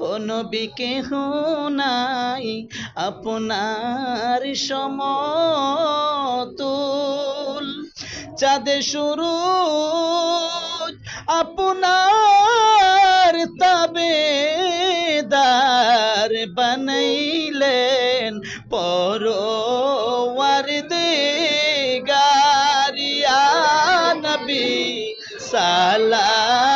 ও নবী কেহ নাই আপনার সমতুল। চাঁদে শুরু আপনার তাবেদার বানাইলেন। দে গারিয়া নবী সালাম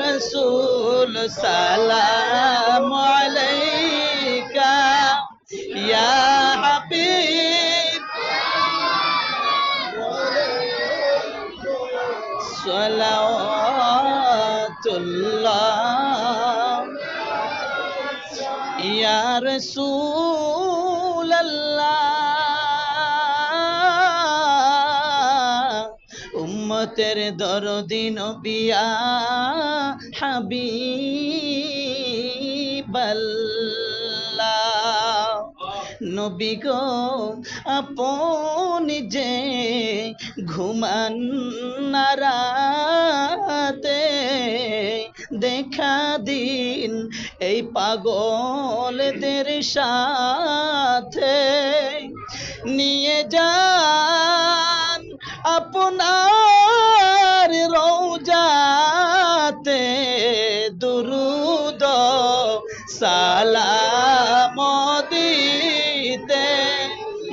রসুল সালাম আলাইকা। হাবিব। সালাওয়াতুল্লাহ। ইয়া রসুল আল্লাহ উম্মতের দরদিন বিয়া হাবিবাল্লাহ। নবী গো, আপনি যে ঘুমান রাতে দেখা দিন এই পাগলদের সাথে নিয়ে যান আপনার সালাম দিতে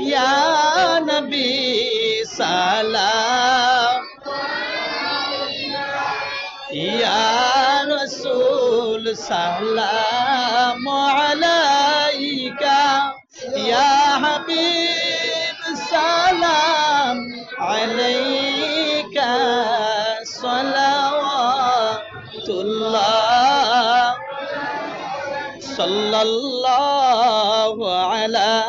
ইয়া নবী সালাম। ইয়া রসুল সালাম আলাইকা ইয়া হাবিব সালাম আলাইকা। সালাওয়াতুল্লাহ صلى الله على